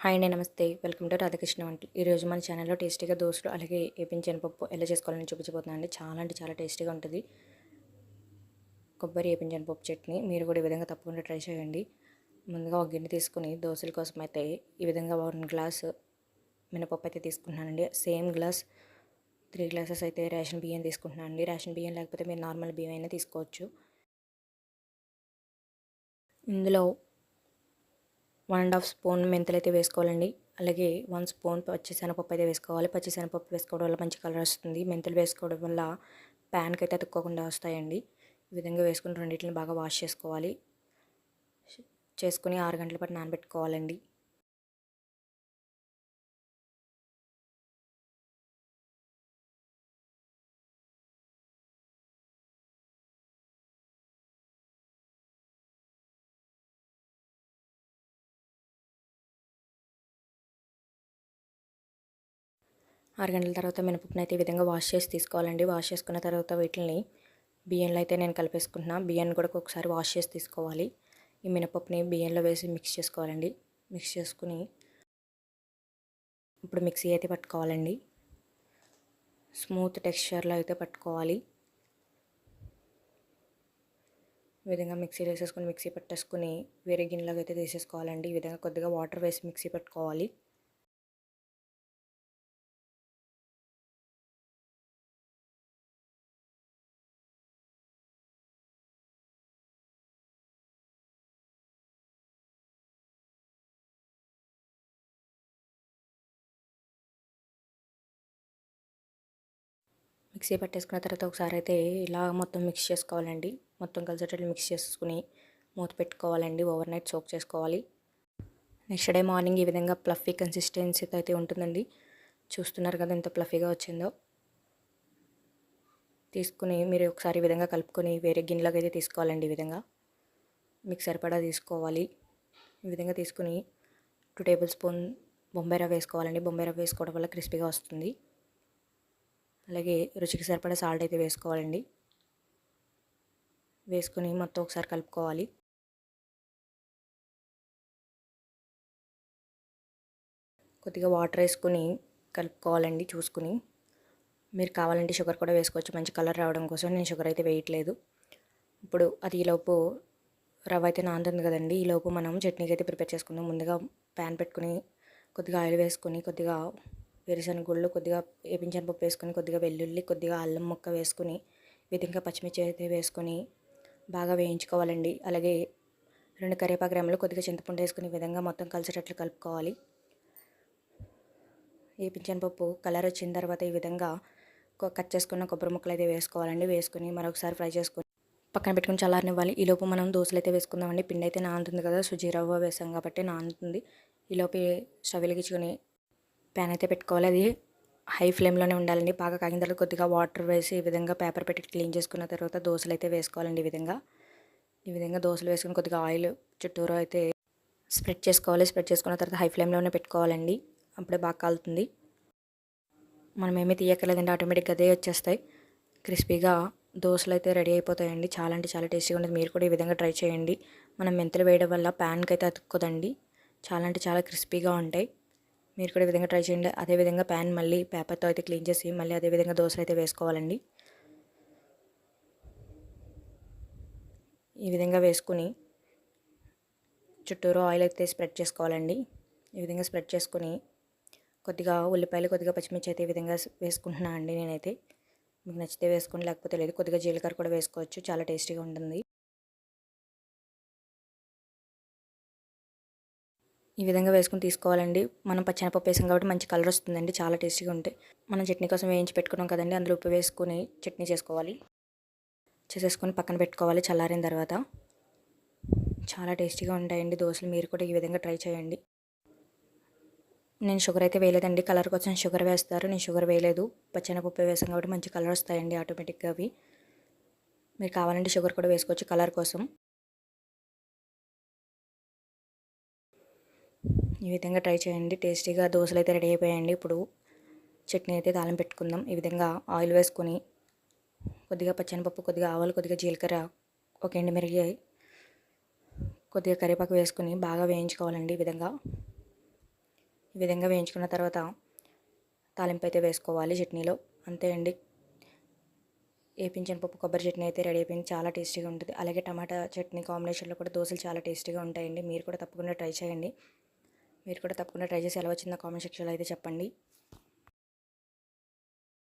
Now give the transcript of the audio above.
Hi అండి నమస్తే. Welcome to Radhakrishna వంటలు. ఈరోజు మన ఛానల్లో టేస్టీగా దోశలు అలాగే ఏపించిన పప్పు ఎలా చేసుకోవాలని చూపించబోతున్నాను అండి. చాలా అంటే చాలా టేస్టీగా ఉంటుంది. కొబ్బరి ఏపించిన పప్పు చట్నీ మీరు కూడా ఈ విధంగా తప్పకుండా ట్రై చేయండి. ముందుగా ఒక గిన్నె తీసుకుని దోశల కోసం అయితే ఈ విధంగా వన్ గ్లాస్ మినపప్పు అయితే తీసుకుంటున్నానండి సేమ్ గ్లాస్ త్రీ గ్లాసెస్ అయితే రేషన్ బియ్యం తీసుకుంటున్నానండి రేషన్ బియ్యం లేకపోతే మీరు నార్మల్ బియ్యం అయినా తీసుకోవచ్చు. ఇందులో వన్ అండ్ హాఫ్ స్పూన్ మెంతులు అయితే వేసుకోవాలండి. అలాగే వన్ స్పూన్ పచ్చిశనగపప్పు అయితే వేసుకోవాలి. పచ్చిశనగపప్పు వేసుకోవడం వల్ల మంచి కలర్ వస్తుంది. మెంతులు వేసుకోవడం వల్ల ప్యాన్కి అయితే అతుక్కోకుండా వస్తాయండి. ఈ విధంగా వేసుకుని రెండింటిని బాగా వాష్ చేసుకోవాలి. చేసుకుని ఆరు గంటల పాటు నానబెట్టుకోవాలండి. ఆరు గంటల తర్వాత మినపప్పును అయితే ఈ విధంగా వాష్ చేసి తీసుకోవాలండి. వాష్ చేసుకున్న తర్వాత వీటిని బియ్యంలో అయితే నేను కలిపేసుకుంటున్నా. బియ్యాన్ని కూడా ఒకసారి వాష్ చేసి తీసుకోవాలి. ఈ మినపప్పుని బియ్యంలో వేసి మిక్స్ చేసుకోవాలండి. మిక్స్ చేసుకుని ఇప్పుడు మిక్సీ అయితే పట్టుకోవాలండి. స్మూత్ టెక్స్చర్లో అయితే పట్టుకోవాలి. ఈ విధంగా మిక్సీ వేసేసుకుని మిక్సీ పట్టేసుకుని వేరే గిన్నెలోకి అయితే తీసేసుకోవాలండి. ఈ విధంగా కొద్దిగా వాటర్ వేసి మిక్సీ పట్టుకోవాలి. మిక్సీ పట్టేసుకున్న తర్వాత ఒకసారి అయితే ఇలా మొత్తం మిక్స్ చేసుకోవాలండి. మొత్తం కలిసేటట్లు మిక్స్ చేసుకుని మూత పెట్టుకోవాలండి. ఓవర్ నైట్ సోక్ చేసుకోవాలి. నెక్స్ట్ డే మార్నింగ్ ఈ విధంగా ప్లఫీ కన్సిస్టెన్సీ అయితే ఉంటుందండి. చూస్తున్నారు కదా ఎంత ప్లఫీగా వచ్చిందో. తీసుకుని మీరు ఒకసారి ఈ విధంగా కలుపుకొని వేరే గిన్నెలోకి అయితే తీసుకోవాలండి ఈ విధంగా. మీకు సరిపడా తీసుకోవాలి. ఈ విధంగా తీసుకుని టూ టేబుల్ స్పూన్ బొంబాయి రవ్వ వేసుకోవాలండి. బొంబాయి రవ్వ వేసుకోవడం వల్ల క్రిస్పీగా వస్తుంది. అలాగే రుచికి సరిపడా సాల్ట్ అయితే వేసుకోవాలండి. వేసుకుని మొత్తం ఒకసారి కలుపుకోవాలి. కొద్దిగా వాటర్ వేసుకుని కలుపుకోవాలండి చూసుకుని. మీరు కావాలంటే షుగర్ కూడా వేసుకోవచ్చు. మంచి కలర్ రావడం కోసం నేను షుగర్ అయితే వేయట్లేదు. ఇప్పుడు అది ఈలోపు రవ్వ అయితే నాందుంది కదండి. ఈలోపు మనం చట్నీకి అయితే ప్రిపేర్ చేసుకుందాం. ముందుగా ప్యాన్ పెట్టుకుని కొద్దిగా ఆయిల్ వేసుకొని కొద్దిగా వేరుశనగ గుళ్ళు కొద్దిగా వేపించిన పప్పు వేసుకొని కొద్దిగా వెల్లుల్లి కొద్దిగా అల్లం ముక్క వేసుకొని విధంగా పచ్చిమిర్చి అయితే వేసుకొని బాగా వేయించుకోవాలండి. అలాగే రెండు కరివేపాకు రెమ్మలు కొద్దిగా చింతపండు వేసుకుని విధంగా మొత్తం కలిసేటట్లు కలుపుకోవాలి. వేపించిన పప్పు కలర్ వచ్చిన తర్వాత ఈ విధంగా కట్ చేసుకున్న కొబ్బరి ముక్కలు అయితే వేసుకోవాలండి. వేసుకుని మరొకసారి ఫ్రై చేసుకొని పక్కన పెట్టుకుని చల్లారనివ్వాలి. ఈలోపు మనం దోశలు అయితే వేసుకుందామండి. పిండి అయితే నానుతుంది కదా సుజీ రవ్వ వేసాం కాబట్టి నానుతుంది. ఈలోపు స్టవ్ వెలిగించుకొని ప్యాన్ అయితే పెట్టుకోవాలి. అది హై ఫ్లేమ్లోనే ఉండాలండి. బాగా కాగిన తర్వాత కొద్దిగా వాటర్ వేసి ఈ విధంగా పేపర్ పెట్టి క్లీన్ చేసుకున్న తర్వాత దోశలు అయితే వేసుకోవాలండి ఈ విధంగా. ఈ విధంగా దోశలు వేసుకుని కొద్దిగా ఆయిల్ చుట్టూరు అయితే స్ప్రెడ్ చేసుకోవాలి. స్ప్రెడ్ చేసుకున్న తర్వాత హై ఫ్లేమ్లోనే పెట్టుకోవాలండి. అప్పుడే బాగా కాలుతుంది. మనం ఏమీ తీయక్కర్లేదండి. ఆటోమేటిక్గా అదే వచ్చేస్తాయి. క్రిస్పీగా దోశలు అయితే రెడీ అయిపోతాయండి. చాలా అంటే చాలా టేస్టీగా ఉంటుంది మీరు కూడా ఈ విధంగా ట్రై చేయండి. మనం మెంతులు వేయడం వల్ల ప్యాన్కి అయితే అతుక్కోదండి. చాలా అంటే చాలా క్రిస్పీగా ఉంటాయి. మీరు కూడా ఈ విధంగా ట్రై చేయండి. అదేవిధంగా ప్యాన్ మళ్ళీ పేపర్తో అయితే క్లీన్ చేసి మళ్ళీ అదేవిధంగా దోశలు అయితే వేసుకోవాలండి. ఈ విధంగా వేసుకుని చుట్టూరు ఆయిల్ అయితే స్ప్రెడ్ చేసుకోవాలండి. ఈ విధంగా స్ప్రెడ్ చేసుకుని కొద్దిగా ఉల్లిపాయలు కొద్దిగా పచ్చిమిర్చి అయితే ఈ విధంగా వేసుకుంటున్నాను అండి నేనైతే. మీకు నచ్చితే వేసుకోండి లేకపోతే లేదు కొద్దిగా జీలకర్ర కూడా వేసుకోవచ్చు. చాలా టేస్టీగా ఉంటుంది. ఈ విధంగా వేసుకుని తీసుకోవాలండి. మనం పచ్చెనపప్పు వేసాం కాబట్టి మంచి కలర్ వస్తుందండి. చాలా టేస్టీగా ఉంటాయి. మనం చట్నీ కోసం వేయించి పెట్టుకున్నాం కదండి. అందులో ఉప్పు వేసుకుని చట్నీ చేసుకోవాలి. చేసేసుకొని పక్కన పెట్టుకోవాలి చల్లారిన తర్వాత. చాలా టేస్టీగా ఉంటాయండి దోశలు. మీరు కూడా ఈ విధంగా ట్రై చేయండి. నేను షుగర్ అయితే వేయలేదండి. కలర్ కోసం షుగర్ వేస్తారు. నేను షుగర్ వేయలేదు. పచ్చెనపప్పు వేసాం కాబట్టి మంచి కలర్ వస్తాయండి ఆటోమేటిక్గా అవి. మీరు కావాలంటే షుగర్ కూడా వేసుకోవచ్చు కలర్ కోసం. ఈ విధంగా ట్రై చేయండి. టేస్టీగా దోశలు అయితే రెడీ అయిపోయాయండి. ఇప్పుడు చట్నీ అయితే తాళం పెట్టుకుందాం. ఈ విధంగా ఆయిల్ వేసుకొని కొద్దిగా పచ్చనిపప్పు కొద్దిగా ఆవాలు కొద్దిగా జీలకర్ర ఒక ఎండుమిరిగి కొద్దిగా కరివేపాకు వేసుకొని బాగా వేయించుకోవాలండి ఈ విధంగా. ఈ విధంగా వేయించుకున్న తర్వాత తాలింపు అయితే వేసుకోవాలి చట్నీలో. అంతే అండి. వేపించిన పప్పు కొబ్బరి చట్నీ అయితే రెడీ అయిపోయింది. చాలా టేస్టీగా ఉంటుంది. అలాగే టమాటా చట్నీ కాంబినేషన్లో కూడా దోశలు చాలా టేస్టీగా ఉంటాయండి. మీరు కూడా తప్పకుండా ట్రై చేయండి. మీరు కూడా తప్పకుండా ట్రై చేసి ఎలా వచ్చిందో కామెంట్ సెక్షన్లో అయితే చెప్పండి.